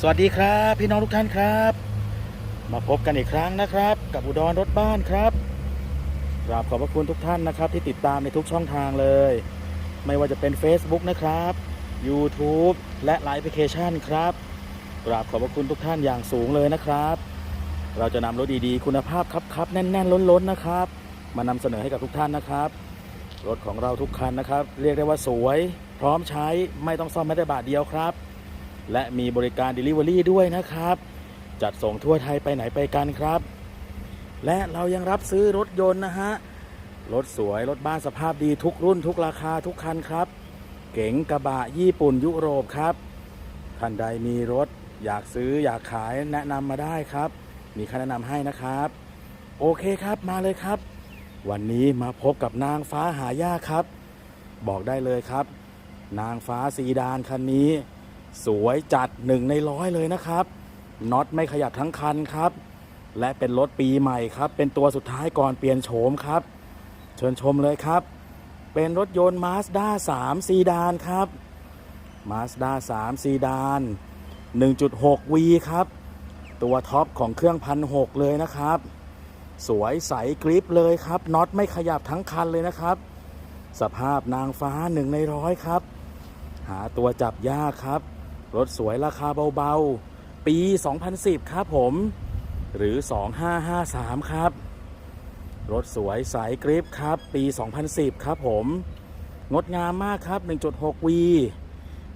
สวัสดีครับ พี่น้องทุกท่านครับ มาพบกันอีกครั้งนะครับ กับอุดรรถบ้านครับกราบขอบพระคุณทุกท่านนะครับ ที่ติดตามในทุกช่องทางเลย ไม่ว่าจะเป็น Facebook นะครับ YouTube และไลน์แอปพลิเคชันครับกราบขอบพระคุณทุกท่านอย่างสูงเลยนะครับ เราจะนำรถดีๆ คุณภาพครับๆแน่น ๆ ล้นๆนะครับ มานำเสนอให้กับทุกท่านนะครับรถของเราทุกคันนะครับ เรียกได้ว่าสวย พร้อมใช้ไม่ต้องซ่อมแม้แต่บาทเดียวครับ และมีบริการ Delivery ด้วยนะครับ จัดส่งทั่วไทยไปไหนไปกันครับ และเรายังรับซื้อรถยนต์นะฮะ รถสวย รถบ้านสภาพดีทุกรุ่นทุกราคาทุกคันครับ เก๋งกระบะญี่ปุ่นยุโรปครับ ท่านใดมีรถอยากซื้ออยากขายแนะนำมาได้ครับ มีคำแนะนำให้นะครับ โอเคครับมาเลยครับ วันนี้มาพบกับนางฟ้าหายากครับ บอกได้เลยครับ นางฟ้าซีดานคันนี้ สวยจัดหนึ่งในร้อยเลยนะครับน็อตไม่ขยับทั้งคันครับ และเป็นรถปีใหม่ครับ เป็นตัวสุดท้ายก่อนเปลี่ยนโฉมครับ เชิญชมเลยครับ เป็นรถยนต์ Mazda 3ซีดานครับ Mazda 3ซีดาน 1.6V ครับ ตัวท็อปของเครื่องพันหกเลยนะครับ สวยใสกริปเลยครับน็อตไม่ขยับทั้งคันเลยนะครับ สภาพนางฟ้าหนึ่งในร้อยครับ หาตัวจับยากครับ รถสวยราคาเบาๆ ปี 2010 ครับผม หรือ 2553 ครับ รถสวยสายกริปครับ ปี 2010 ครับผม งดงามมากครับ 1.6V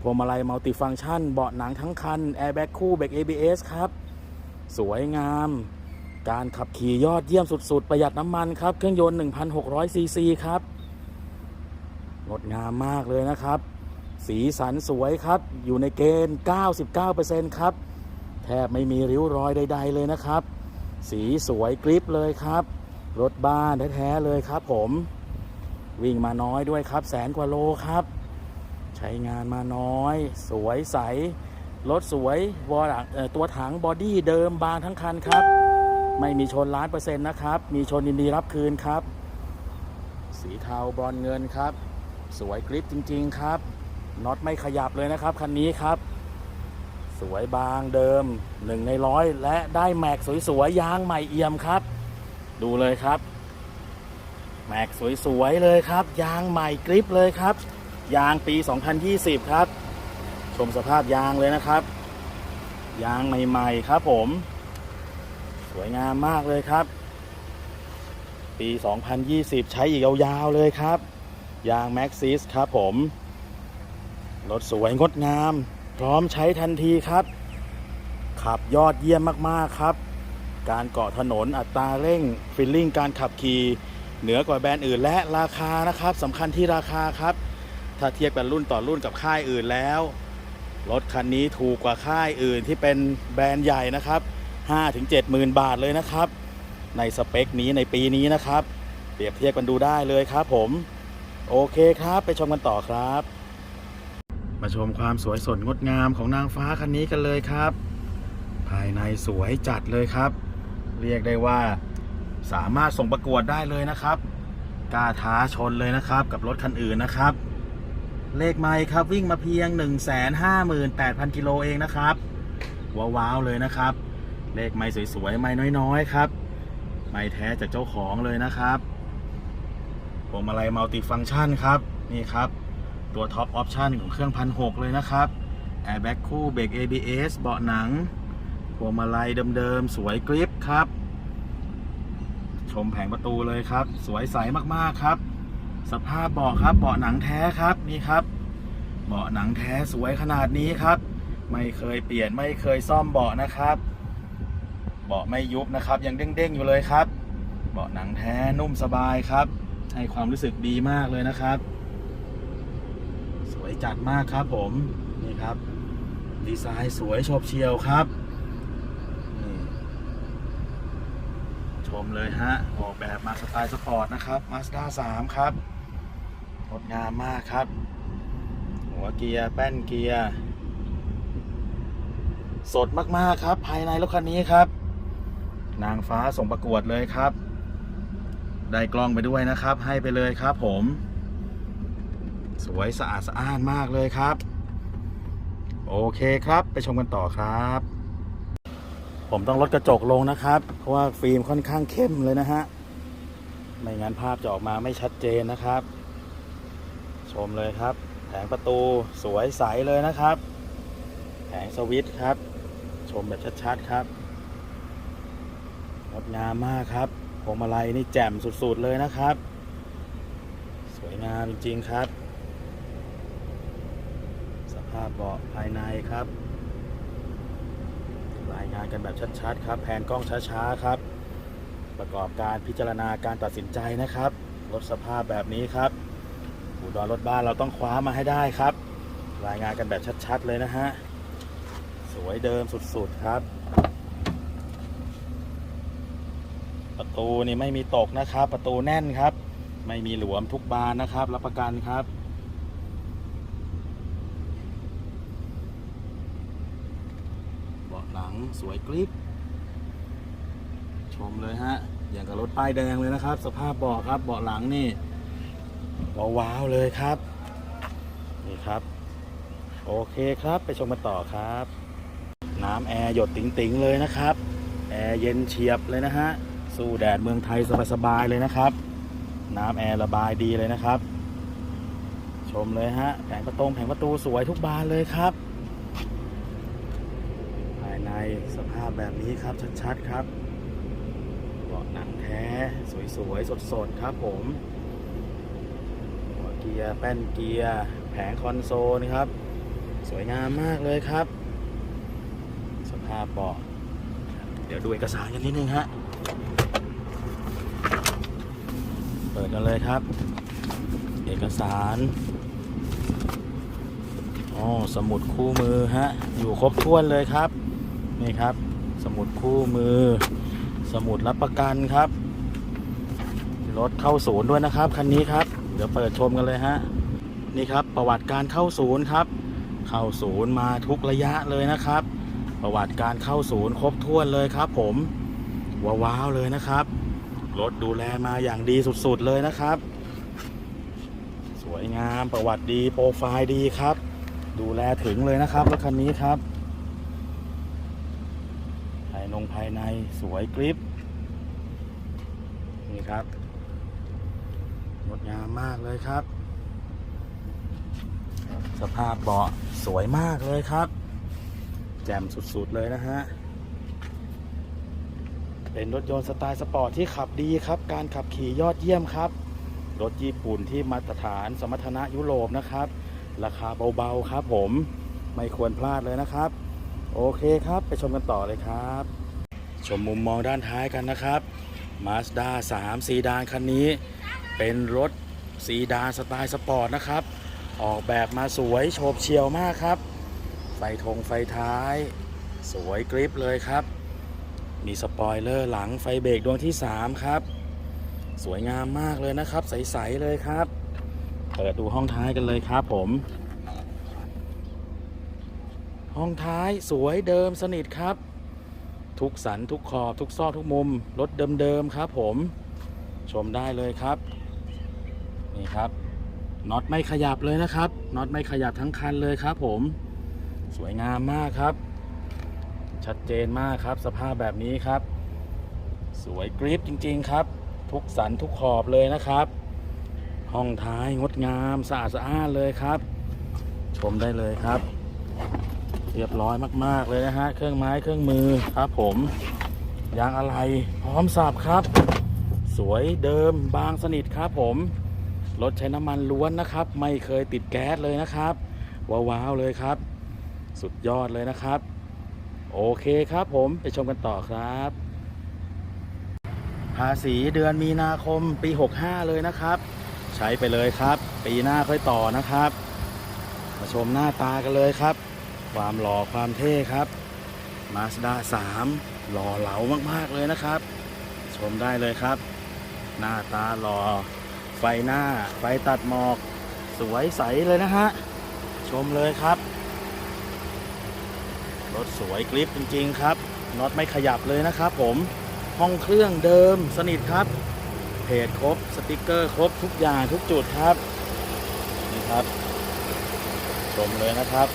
พวงมาลัยมัลติฟังก์ชัน เบาะหนังทั้งคัน แอร์แบ็กคู่เบรก ABS ครับ สวยงาม การขับขี่ยอดเยี่ยมสุด ๆ ประหยัดน้ำมันครับ เครื่องยนต์ 1,600ซีซีครับ งดงามมากเลยนะครับ สีสันสวยครับ อยู่ในเกณฑ์ 99%ครับ แทบไม่มีริ้วรอยใด ๆ เลยนะครับ สีสวยกริปเลยครับ รถบ้านแท้ๆเลยครับผมวิ่งมาน้อยด้วยครับ แสนกว่าโลครับ ใช้งานมาน้อย สวยใส รถสวยวอลเอ่อตัวถังบอดี้เดิมบางทั้งคันครับ ไม่มีชนล้านเปอร์เซ็นต์นะครับ มีชนยินดีรับคืนครับ สีเทาบรอนเงินครับ สวยกริปจริง ๆ ครับ น็อตไม่ขยับเลยนะครับคันนี้ครับ สวยบางเดิมหนึ่งในร้อยและได้แม็กสวยๆยางใหม่เอี่ยมครับ ดูเลยครับ แม็กสวยๆเลยครับ ยางใหม่กริปเลยครับ ยางปี 2020 ครับ ชมสภาพยางเลยนะครับ ยางใหม่ๆครับผม สวยงามมากเลยครับ ปี 2020 ใช้อีกยาวๆเลยครับยาง m a x ซิสครับผม รถสวยงดงาม พร้อมใช้ทันทีครับ ขับยอดเยี่ยมมากๆครับ การเกาะถนนอัตราเร่งฟิลลิ่งการขับขี่เหนือกว่าแบรนด์อื่นและราคานะครับสำคัญที่ราคาครับ ถ้าเทียบกันรุ่นต่อรุ่นกับค่ายอื่นแล้ว รถคันนี้ถูกกว่าค่ายอื่นที่เป็นแบรนด์ใหญ่นะครับ 5-7หมื่นบาทเลยนะครับ ในสเปคนี้ในปีนี้นะครับ เปรียบเทียบกันดูได้เลยครับผม โอเคครับ ไปชมกันต่อครับ มาชมความสวยสดงดงามของนางฟ้าคันนี้กันเลยครับ ภายในสวยจัดเลยครับ เรียกได้ว่าสามารถส่งประกวดได้เลยนะครับกล้าท้าชนเลยนะครับ กับรถคันอื่นนะครับ เลขไม่ครับวิ่งมาเพียง 158,000 กิโลเองนะครับ ว้าวๆเลยนะครับ เลขไม่สวยๆไม่น้อยๆครับ ไม่แท้จากเจ้าของเลยนะครับพวงมาลัยมัลติฟังก์ชันครับนี่ครับ ตัวท็อปออปชันของเครื่องพันหกเลยนะครับแอร์แบ็กคู่เบรก ABS เบาะหนังพวงมาลัยเดิมๆ สวยกริปครับ ชมแผงประตูเลยครับ สวยใสมากๆครับ สภาพเบาะครับเบาะหนังแท้ครับนี่ครับ เบาะหนังแท้สวยขนาดนี้ครับ ไม่เคยเปลี่ยนไม่เคยซ่อมเบาะนะครับ เบาะไม่ยุบนะครับ ยังเด้งๆอยู่เลยครับ เบาะหนังแท้นุ่มสบายครับ ให้ความรู้สึกดีมากเลยนะครับ วยจัดมากครับผมนี่ครับ ดีไซน์สวยโฉบเฉียวครับนี่ชมเลยฮะ ออกแบบมาสไตล์สปอร์ตนะครับ Mazda 3ครับงดงามมากครับ หัวเกียร์แป้นเกียร์ สดมาก ๆ ครับ ภายในรถคันนี้ครับ นางฟ้าส่งประกวดเลยครับ ได้กล้องไปด้วยนะครับ ให้ไปเลยครับผม สวยสะอาดสะอ้านมากเลยครับ โอเคครับไปชมกันต่อครับ ผมต้องลดกระจกลงนะครับ เพราะว่าฟิล์มค่อนข้างเข้มเลยนะฮะไม่งั้นภาพจะออกมาไม่ชัดเจนนะครับ ชมเลยครับ แผงประตูสวยใสเลยนะครับ แผงสวิตช์ครับ ชมแบบชัดๆครับงดงามมากครับพวงมาลัยนี่แจ่มสุดๆเลยนะครับ สวยงามจริงๆครับาพเบาะภายในครับ รายงานกันแบบชัดๆ ครับแผนกล้องช้าๆครับ ประกอบการพิจารณาการตัดสินใจนะครับรถสภาพแบบนี้ครับอุดรรถบ้านเราต้องคว้ามาให้ได้ครับ รายงานกันแบบชัดๆ เลยนะฮะ สวยเดิมสุดๆครับ ประตูนี่ไม่มีตกนะครับ ประตูแน่นครับ ไม่มีหลวมทุกบานนะครับ รับประกันครับ เบาะหลัง สวยกริบชมเลยฮะ อย่างกับรถป้ายแดงเลยนะครับ สภาพเบาะครับเบาะหลังนี่ว้าวเลยครับ นี่ครับ โอเคครับไปชมกันต่อครับ น้ำแอร์หยดติ๋งๆเลยนะครับ แอร์เย็นเฉียบเลยนะฮะสู้แดดเมืองไทยสบายๆเลยนะครับ น้ำแอร์ระบายดีเลยนะครับ ชมเลยฮะแผงประตงแผงประตูสวยทุกบานเลยครับ ภายในสภา พแบบนี้ครับชัดๆครับเบาะหนังแท้สวยๆ สดๆ ครับผมหัวเกียร์แป้นเกียร์แผงคอนโซลครับ สวยงามมากเลยครับ สภาพเบาะเดี๋ยวดูเอกสารกันนิดนึงฮะเปิดกันเลยครับ เอกสารอ๋อสมุดคู่มือฮะ อยู่ครบถ้วนเลยครับ นี่ครับ สมุดคู่มือ สมุดรับประกันครับ รถเข้าศูนย์ด้วยนะครับคันนี้ครับ เดี๋ยวเปิดชมกันเลยฮะนี่ครับประวัติการเข้าศูนย์ครับ เข้าศูนย์มาทุกระยะเลยนะครับ ประวัติการเข้าศูนย์ครบถ้วนเลยครับ ผมว้าวๆเลยนะครับรถดูแลมาอย่างดีสุดๆเลยนะครับ สวยงามประวัติดีโปรไฟล์ดีครับ ดูแลถึงเลยนะครับรถคันนี้ครับ นงภายในสวยกริปนี่ครับงดงามมากเลยครับ สภาพเบาะสวยมากเลยครับ แจ่มสุดๆเลยนะฮะ เป็นรถยนต์สไตล์สปอร์ตที่ขับดีครับ การขับขี่ยอดเยี่ยมครับ รถญี่ปุ่นที่มาตรฐานสมรรถนะยุโรปนะครับ ราคาเบาๆครับผมไม่ควรพลาดเลยนะครับ โอเคครับ ไปชมกันต่อเลยครับ ชมมุมมองด้านท้ายกันนะครับ Mazda 3ซีดานคันนี้ เป็นรถซีดานสไตล์สปอร์ตนะครับ ออกแบบมาสวยโฉบเฉี่ยวมากครับ ไฟธงไฟท้าย สวยกริปเลยครับ มีสปอยเลอร์หลังไฟเบรกดวงที่ 3 ครับ สวยงามมากเลยนะครับ ใส ๆ เลยครับ เปิดดูห้องท้ายกันเลยครับผม ห้องท้ายสวยเดิมสนิทครับ ทุกสันทุกขอบทุกซอกทุกมุม รถเดิมๆครับผมชมได้เลยครับ นี่ครับน็อตไม่ขยับเลยนะครับน็อตไม่ขยับทั้งคันเลยครับ ผมสวยงามมากครับ ชัดเจนมากครับ สภาพแบบนี้ครับ สวยกริปจริง ๆ ครับ ทุกสันทุกขอบเลยนะครับ ห้องท้ายงดงามสะอาดสะอ้านเลยครับ ชมได้เลยครับ เรียบร้อยมาก ๆ เลยนะฮะ เครื่องไม้เครื่องมือครับผม ยางอะไรพร้อมสับครับ สวยเดิมบางสนิทครับผม รถใช้น้ำมันล้วนนะครับ ไม่เคยติดแก๊สเลยนะครับ ว้าวๆเลยครับ สุดยอดเลยนะครับ โอเคครับผมไปชมกันต่อครับ ภาษีเดือนมีนาคมปี 65 เลยนะครับ ใช้ไปเลยครับ ปีหน้าค่อยต่อนะครับ มาชมหน้าตากันเลยครับ ความหล่อความเท่ครับ Mazda 3 หล่อเหลามากๆเลยนะครับ ชมได้เลยครับ หน้าตาหล่อ ไฟหน้า ไฟตัดหมอก สวยใสเลยนะฮะ ชมเลยครับ รถสวยกริปจริง ๆ ครับน็อตไม่ขยับเลยนะครับผม ห้องเครื่องเดิมสนิทครับ เพจครบ สติกเกอร์ครบทุกอย่างทุกจุดครับ นี่ครับ ชมเลยนะครับ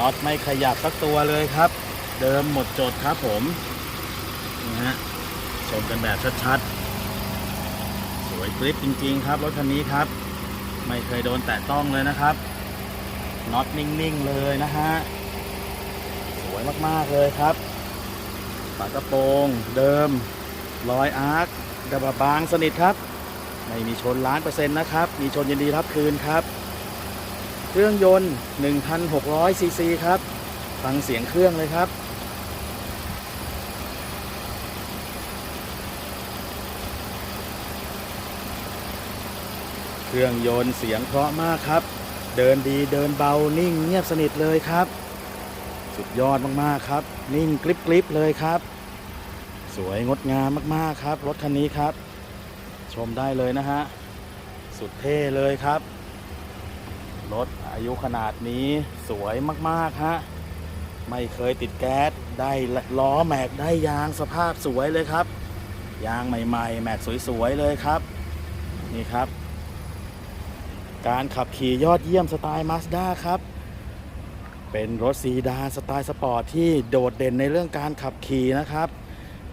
น็อตไม่ขยับสักตัวเลยครับ เดิมหมดจดครับผมนี่ฮะชมกันแบบชัดๆ สวยกริปจริงๆ ครับรถคันนี้ครับ ไม่เคยโดนแตะต้องเลยนะครับน็อตนิ่งๆเลยนะฮะสวยมากๆเลยครับฝากระโปรงเดิมรอยอาร์คกระบะบางสนิทครับ ไม่มีชนล้านเปอร์เซ็นต์นะครับ มีชนยินดีรับคืนครับ เครื่องยนต์ 1,600ซีซีครับ ฟังเสียงเครื่องเลยครับ เครื่องยนต์เสียงเพราะมากครับ เดินดีเดินเบานิ่งเงียบสนิทเลยครับ สุดยอดมาก ๆ ครับ นิ่งกริบกริบเลยครับ สวยงดงามมาก ๆ ครับ รถคันนี้ครับ ชมได้เลยนะฮะ สุดเท่เลยครับ รถอายุขนาดนี้สวยมากๆฮะไม่เคยติดแก๊สได้ล้อแม็กได้ยางสภาพสวยเลยครับ ยางใหม่ ๆ แม็กสวยๆเลยครับ นี่ครับ การขับขี่ยอดเยี่ยมสไตล์มาสด้าครับ เป็นรถซีดานสไตล์สปอร์ตที่โดดเด่นในเรื่องการขับขี่นะครับ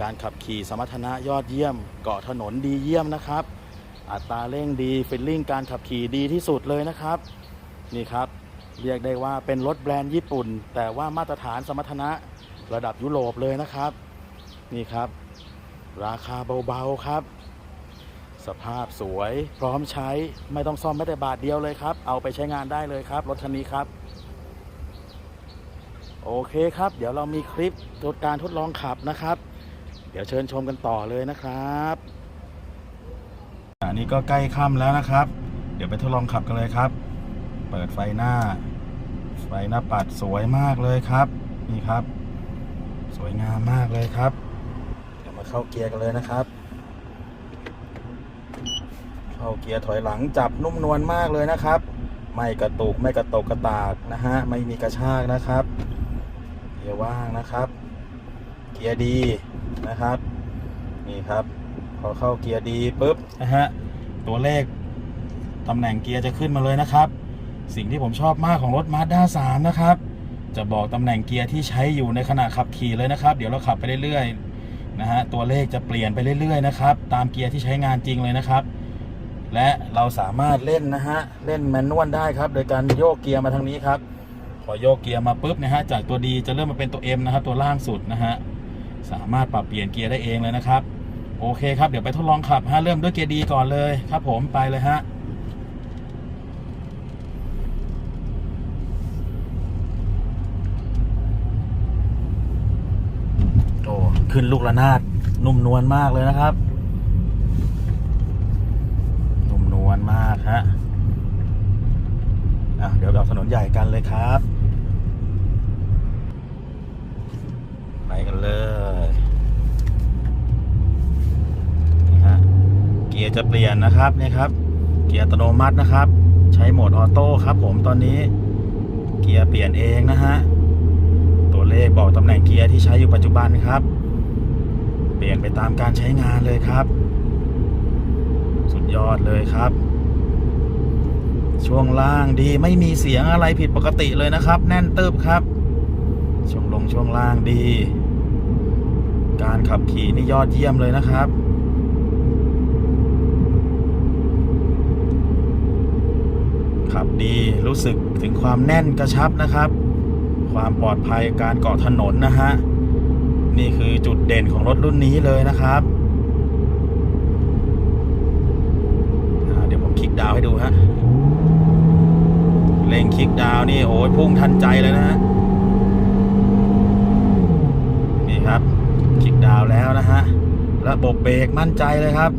การขับขี่สมรรถนะยอดเยี่ยม เกาะถนนดีเยี่ยมนะครับ อัตราเร่งดีฟิลลิ่งการขับขี่ดีที่สุดเลยนะครับ นี่ครับ เรียกได้ว่าเป็นรถแบรนด์ญี่ปุ่น แต่ว่ามาตรฐานสมรรถนะระดับยุโรปเลยนะครับ นี่ครับ ราคาเบาๆครับ สภาพสวยพร้อมใช้ไม่ต้องซ่อมแม้แต่บาทเดียวเลยครับ เอาไปใช้งานได้เลยครับ รถคันนี้ครับโอเคครับ เดี๋ยวเรามีคลิปทดการทดลองขับนะครับ เดี๋ยวเชิญชมกันต่อเลยนะครับอันนี้ก็ใกล้ค่ำแล้วนะครับ เดี๋ยวไปทดลองขับกันเลยครับ เปิดไฟหน้า ไฟหน้าปัดสวยมากเลยครับ นี่ครับ สวยงามมากเลยครับ เดี๋ยวมาเข้าเกียร์กันเลยนะครับ เข้าเกียร์ถอยหลังจับนุ่มนวลมากเลยนะครับ ไม่กระตุกไม่กระตกกระตากนะฮะ ไม่มีกระชากนะครับ เกียร์ว่างนะครับ เกียร์ดีนะครับ นี่ครับพอเข้าเกียร์ดีปุ๊บนะฮะตัวเลขตำแหน่งเกียร์จะขึ้นมาเลยนะครับ สิ่งที่ผมชอบมากของรถ Mazda 3 นะครับ จะบอกตำแหน่งเกียร์ที่ใช้อยู่ในขณะขับขี่เลยนะครับ เดี๋ยวเราขับไปเรื่อยๆนะฮะตัวเลขจะเปลี่ยนไปเรื่อยๆนะครับตามเกียร์ที่ใช้งานจริงเลยนะครับ และเราสามารถเล่นนะฮะเล่นแมนนวลได้ครับ โดยการโยกเกียร์มาทางนี้ครับพอโยกเกียร์มาปุ๊บนะฮะจากตัวดีจะเริ่มมาเป็นตัว M นะครับ ตัวล่างสุดนะฮะสามารถปรับเปลี่ยนเกียร์ได้เองเลยนะครับ โอเคครับเดี๋ยวไปทดลองขับฮะเริ่มด้วยเกียร์ดีก่อนเลยครับ ผมไปเลยฮะโอ้ ขึ้นลูกระนาดนุ่มนวลมากเลยนะครับ นุ่มนวลมากฮะอะเดี๋ยวเราถนนใหญ่กันเลยครับ ไปกันเลยนี่ฮะเกียร์จะเปลี่ยนนะครับนี่ครับ เกียร์อัตโนมัตินะครับ ใช้โหมดออโต้ครับ ผมตอนนี้ เกียร์เปลี่ยนเองนะฮะตัวเลขบอกตำแหน่งเกียร์ที่ใช้อยู่ปัจจุบันครับ เปลี่ยนไปตามการใช้งานเลยครับ สุดยอดเลยครับ ช่วงล่างดีไม่มีเสียงอะไรผิดปกติเลยนะครับ แน่นตึบครับ ช่วงลงช่วงล่างดี การขับขี่นี่ยอดเยี่ยมเลยนะครับขับดีรู้สึกถึงความแน่นกระชับนะครับ ความปลอดภัยการเกาะถนนนะฮะ นี่คือจุดเด่นของรถรุ่นนี้เลยนะครับ เดี๋ยวผมคลิกดาวให้ดูฮะเร่งคลิกดาวนี่โอ้ยพุ่งทันใจเลยนะฮะนี่ครับคลิกดาวแล้วนะฮะระบบเบรกมั่นใจเลยครับ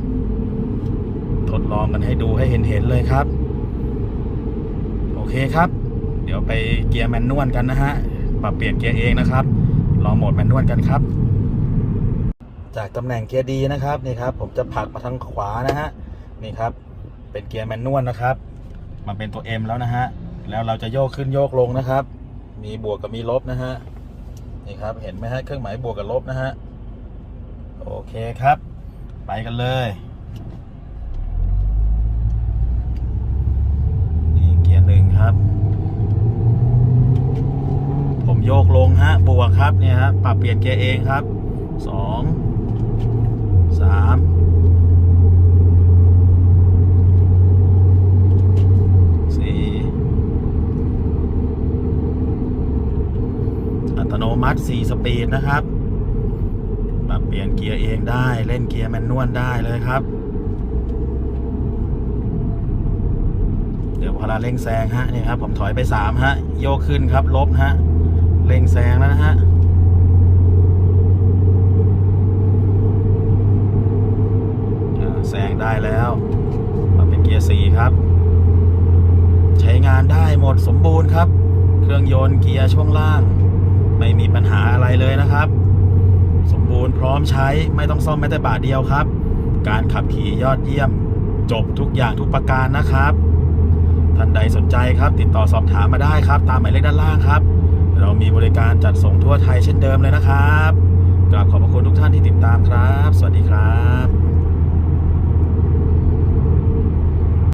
ทดลองกันให้ดูให้เห็นเห็นๆเลยครับ โอเคครับ เดี๋ยวไปเกียร์แมนนวลกันนะฮะปรับเปลี่ยนเกียร์เองนะครับ ลองโหมดแมนนวลกันครับ จากตำแหน่งเกียร์ดีนะครับนี่ครับ ผมจะผลักมาทางขวานะฮะนี่ครับ เป็นเกียร์แมนนวลนะครับมันเป็นตัว M แล้วนะฮะแล้วเราจะโยกขึ้นโยกลงนะครับ มีบวกกับมีลบนะฮะนี่ครับเห็นไหมฮะเครื่องหมายบวกกับลบนะฮะโอเคครับ ไปกันเลย นี่เกียร์หนึ่งครับ โยกลงฮะ บวกครับเนี่ยฮะปรับเปลี่ยนเกียร์เองครับสองสามสี่อัตโนมัติ4สปีดนะครับ ปรับเปลี่ยนเกียร์เองได้เล่นเกียร์แมนนวลได้เลยครับ เดี๋ยวพอเราเร่งแซงฮะนี่ครับ ผมถอยไป3ฮะ โยกขึ้นครับลบฮะ เร่งแซงแล้วนะฮะแซงได้แล้วปรับเป็นเกียร์4ครับ ใช้งานได้หมดสมบูรณ์ครับ เครื่องยนต์เกียร์ช่วงล่าง ไม่มีปัญหาอะไรเลยนะครับ สมบูรณ์พร้อมใช้ไม่ต้องซ่อมแม้แต่บาทเดียวครับ การขับขี่ยอดเยี่ยม จบทุกอย่างทุกประการนะครับท่านใดสนใจครับ ติดต่อสอบถามมาได้ครับ ตามหมายเลขด้านล่างครับ เรามีบริการจัดส่งทั่วไทยเช่นเดิมเลยนะครับ กราบขอบพระคุณทุกท่านที่ติดตามครับ สวัสดีครับ